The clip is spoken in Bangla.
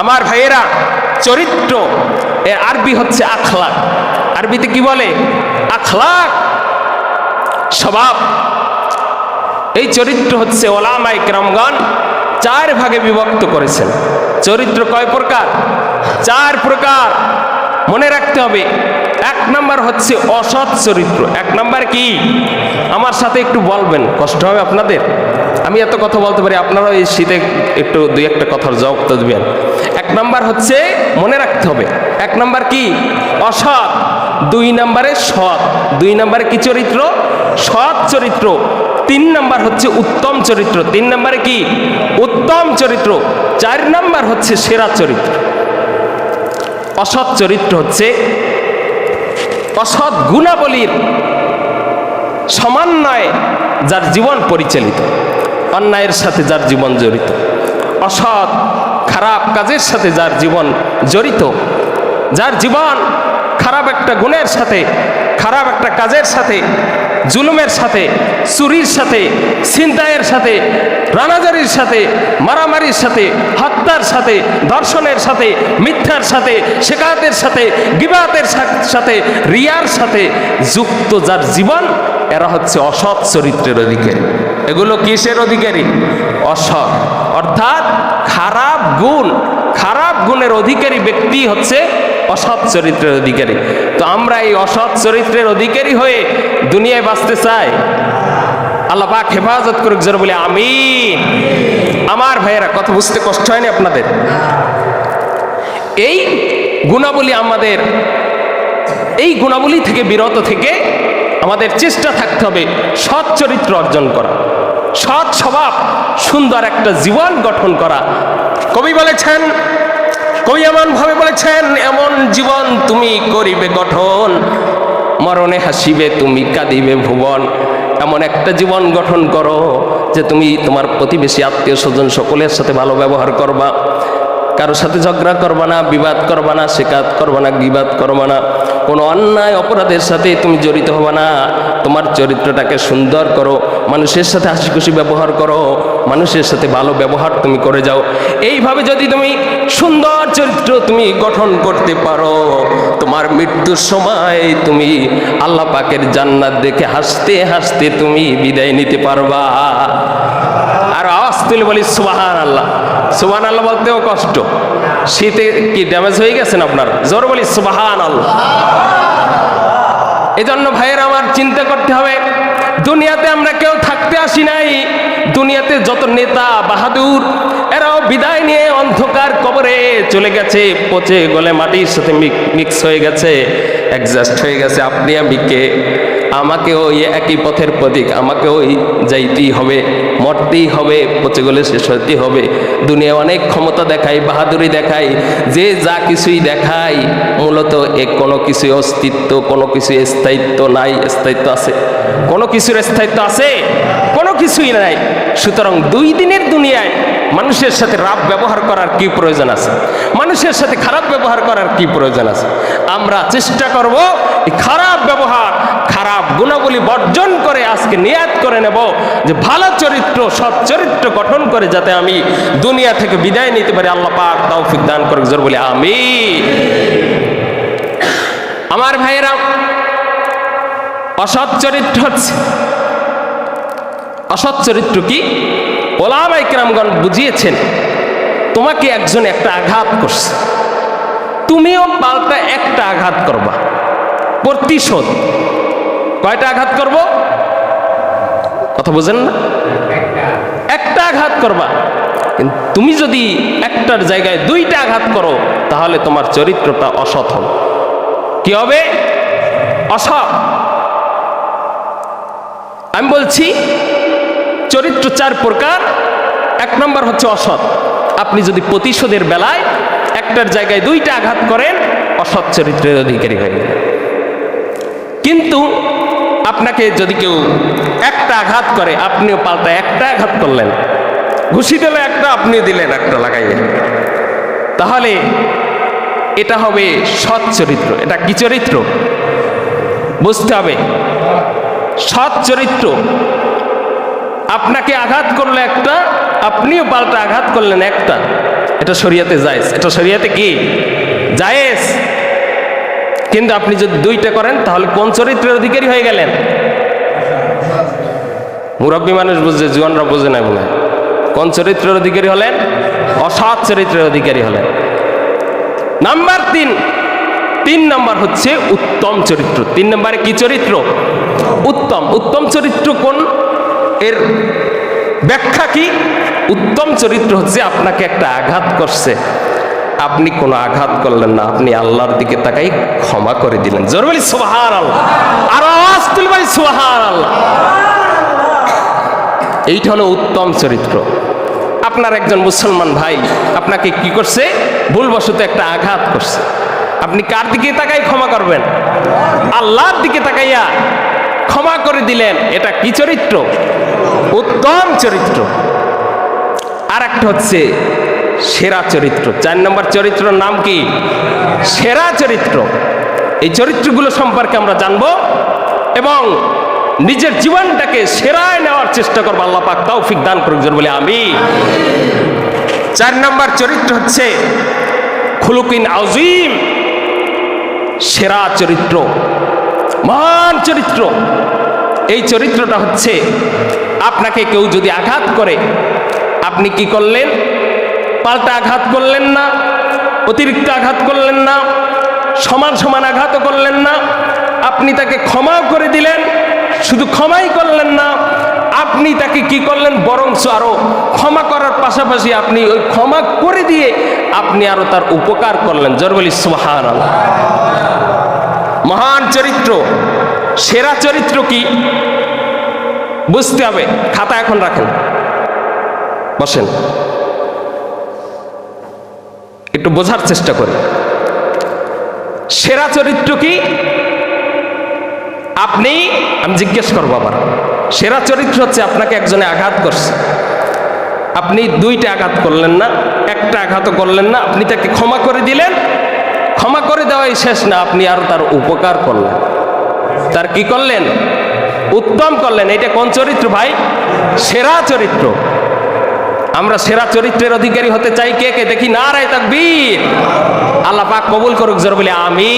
আমার ভাইয়েরা, চরিত্র এর আরবি হচ্ছে আখলাক। আরবিতে কি বলে? আখলাক, স্বভাব। এই চরিত্র হচ্ছে ওলামাই ক্রমগণ চার ভাগে বিভক্ত করেছেন। চরিত্র কয় প্রকার? চার প্রকার। মনে রাখতে হবে, এক নাম্বার হচ্ছে অসৎ চরিত্র। এক নাম্বার কি? আমার সাথে একটু বলবেন, কষ্ট হবে আপনাদের? আমি এত কথা বলতে পারি, আপনারাও এই শীতে একটু দুই একটা কথার জবাব তো দেবেন। নাম্বার হচ্ছে মনে রাখতে হবে। এক নাম্বার কি? অসৎ। দুই নাম্বারে সৎ। দুই নাম্বারে কি চরিত্র? সৎ চরিত্র। তিন নাম্বার হচ্ছে উত্তম চরিত্র। তিন নাম্বারে কি? উত্তম চরিত্র। চার নাম্বার হচ্ছে সেরা চরিত্র। অসৎ চরিত্র হচ্ছে অসৎ গুণাবলীর সমন্বয়ে যার জীবন পরিচালিত। অন্যায়ের সাথে যার জীবন জড়িত। অসৎ খারাপ কাজের সাথে যার জীবন জড়িত, যার জীবন খারাপ একটা গুণের সাথে, খারাপ একটা কাজের সাথে, জুলুমের সাথে, চুরির সাথে, ছিনতাইয়ের সাথে, রানাজারির সাথে, মারামারির সাথে, হত্যার সাথে ধর্ষণের সাথে, মিথ্যার সাথে শেখাতের সাথে, গিবাতের সাথে, রিয়ার সাথে যুক্ত যার জীবন, এরা হচ্ছে অসৎ চরিত্রের অধিকারী। এগুলো কিসের অধিকারী? অসৎ। অর্থাৎ খারাপ গুণ, খারাপ গুণের অধিকারী ব্যক্তি হচ্ছে অসৎ চরিত্রের অধিকারী। তো আমরা এই অসৎ চরিত্রের অধিকারী হয়ে দুনিয়ায় বাঁচতে চাই। আল্লাহ পাক হেফাজত করুক, জোর বলে, আমিন। আমার ভাইয়েরা, কথা বুঝতে কষ্ট হয়নি আপনাদের? এই গুণাবলী আমাদের, এই গুণাবলী থেকে বিরত থেকে আমাদের চেষ্টা থাকতে হবে সৎ চরিত্র অর্জন করা। সৎ স্বভাব, সুন্দর একটা জীবন গঠন করা। কবি বলেছেন, কবি এমনভাবে বলেছেন, এমন জীবন তুমি করিবে গঠন, মরণে হাসিবে তুমি কাঁদিবে ভুবন। এমন একটা জীবন গঠন করো যে তুমি তোমার প্রতিবেশী, আত্মীয় স্বজন সকলের সাথে ভালো ব্যবহার করবা। কারোর সাথে ঝগড়া করবা না, বিবাদ করবা না শেখাত করবা না বিবাদ করবা না, কোনো অন্যায় অপরাধের সাথে তুমি জড়িত হবা না। তোমার চরিত্রটাকে সুন্দর করো, মানুষের সাথে হাসি খুশি ব্যবহার করো, মানুষের সাথে ভালো ব্যবহার তুমি করে যাও। এইভাবে যদি তুমি সুন্দর চরিত্র তুমি গঠন করতে পারো, তোমার মৃত্যুর সময় তুমি আল্লাহ পাকের জান্নাত দেখে হাসতে হাসতে তুমি বিদায় নিতে পারবা। আর আওয়াজ তুলে বলি সুবাহান আল্লাহ সুবাহান আল্লাহ বলতেও কষ্ট। শীতে কি ড্যামেজ হয়ে গেছেন আপনার? জোর বলি সুবাহান আল্লাহ এজন্য ভাইয়ের, আমার চিন্তা করতে হবে, দুনিয়াতে আমরা কেউ থাকতে আসি নাই। দুনিয়াতে যত নেতা বাহাদুর, এরাও বিদায় নিয়ে অন্ধকার কবরে চলে গেছে, পচে গলে মাটির সাথে মিক্স হয়ে গেছে অ্যাডজাস্ট হয়ে গেছে। আপনি আমি কে? আমাকে ওই একই পথের প্রতীক, আমাকে ওই যাইতেই হবে, মরতেই হবে পচে গলে শেষ হতেই হবে। দুনিয়া অনেক ক্ষমতা দেখায় বাহাদুরি দেখায় যে যা কিছুই দেখায় মূলত এ কোনো কিছু অস্তিত্ব, কোনো কিছু স্থায়িত্ব নাই, স্থায়িত্ব আছে। কোনো কিছুর স্থায়িত্ব আছে, কোনো কিছুই নাই। সুতরাং দুই দিনের দুনিয়ায় মানুষের সাথে রাব ব্যবহার করার কি প্রয়োজন আছে? মানুষের সাথে খারাপ ব্যবহার করার কি প্রয়োজন আছে? আমরা চেষ্টা করব খারাপ ব্যবহার গুণাবলী বর্জন করে আজকে নিয়াত করে নেব যে ভালো চরিত্র, সৎ চরিত্র গঠন করে যাতে আমি দুনিয়া থেকে বিদায় নিতে পারি। আল্লাহ পাক তৌফিক দান করে জোর বলি আমি আমার ভাইয়েরা, অসৎ চরিত্র হচ্ছে অসৎ চরিত্র কি? ওলামা ইকরামগণ বুঝিয়েছেন, তোমাকে একজন একটা আঘাত করছে। তুমিও পাল্টা একটা আঘাত করবা। প্রতিশোধ। কয়টা আঘাত করব? কথা বুঝেন না? একটা আঘাত করবা। তুমি যদি একটার জায়গায় দুইটা আঘাত করো, তাহলে তোমার চরিত্রটা অসৎ হবে। কি হবে? অসৎ। আমি বলছি, চরিত্র চার প্রকার। এক নম্বর হচ্ছে অসৎ। আপনি যদি প্রতিশোধের বেলায় একটার জায়গায় দুইটা আঘাত করেন, অসৎ চরিত্রের অধিকারী হয়ে গেলেন কিন্তু আপনাকে যদি কেউ একটা আঘাত করে, আপনিও পাল্টা একটা আঘাত করলেন। ঘুষি দিলে একটা আপনিও দিলেন একটা লাগাইয়ে। তাহলে এটা হবে সৎ চরিত্র। এটা কি চরিত্র? বুঝতে হবে। সৎ চরিত্র। আপনাকে আঘাত করলে একটা, আপনিও পাল্টা আঘাত করলেন একটা। এটা শরিয়াতে জায়েজ। এটা শরিয়াতে কি? জায়েজ। কিন্তু আপনি যদি দুইটা করেন, তাহলে কোন চরিত্রের অধিকারী হয়ে গেলেন? মুরব্বী মানুষ বুঝছে জুয়ানরা বুঝে না মনে কোন চরিত্রের অধিকারী হলেন? অসৎ চরিত্রের অধিকারী হলেন। নাম্বার তিন। তিন নাম্বার হচ্ছে উত্তম চরিত্র। তিন নম্বরে কি চরিত্র? উত্তম। উত্তম চরিত্র কোন? এর ব্যাখ্যা কি? উত্তম চরিত্র হচ্ছে আপনাকে একটা আঘাত করছে। আপনি কোনো আঘাত করলেন না, আপনি আল্লাহর দিকে তাকাই ক্ষমা করে দিলেন। জোর বলি সুবাহান আল্লাহ আর আওয়াজ তুলে বলি সুবাহান আল্লাহ এইটা হলো উত্তম চরিত্র। আপনার একজন মুসলমান ভাই আপনাকে কি করছে? ভুলবশত একটা আঘাত করছে। আপনি কার দিকে তাকাই ক্ষমা করবেন? আল্লাহর দিকে তাকাইয়া ক্ষমা করে দিলেন। এটা কি চরিত্র? উত্তম চরিত্র। আর একটা হচ্ছে সেরা চরিত্র। চার নম্বর চরিত্রের নাম কি? সেরা চরিত্র। এই চরিত্রগুলো সম্পর্কে আমরা জানব এবং নিজের জীবনটাকে সেরায় নেওয়ার চেষ্টা করব। আল্লাহ পাক তৌফিক দান করুক, জোর বলে আমি চার নম্বর চরিত্র হচ্ছে খুলুকিন আজিম সেরা চরিত্র। মহান চরিত্র। এই চরিত্রটা হচ্ছে, আপনাকে কেউ যদি আঘাত করে, আপনি কি করলেন? পাল্টা আঘাত করলেন না, অতিরিক্ত আঘাত করলেন না, সমান সমান আঘাতও করলেন না। আপনি তাকে ক্ষমাও করে দিলেন, শুধু ক্ষমাই করলেন না, আপনি তাকে কি করলেন? বরঞ্চ আরও ক্ষমা করার পাশাপাশি আপনি ওই ক্ষমা করে দিয়ে আপনি আরও তার উপকার করলেন। জরবলি সুহান মহান চরিত্র, সেরা চরিত্র কি? বুঝতে হবে, খাতা এখন রাখেন। বসেন। একটু বোঝার চেষ্টা করি। সেরা চরিত্র কি? আপনি, আমি জিজ্ঞেস করব আবার। সেরা চরিত্র হচ্ছে আপনাকে একজনে আঘাত করছে। আপনি দুইটা আঘাত করলেন না, একটা আঘাতও করলেন না, আপনি তাকে ক্ষমা করে দিলেন। ক্ষমা করে দেওয়াই শেষ না, আপনি আরও তার উপকার করলেন। তার কি করলেন? উত্তম করলেন। এটা কোন চরিত্র ভাই? সেরা চরিত্র। আমরা সেরা চরিত্রের অধিকারী হতে চাই কে কে? দেখি না রায় তাকবীর। আল্লাহ পাক কবুল করুক জোর বলে আমি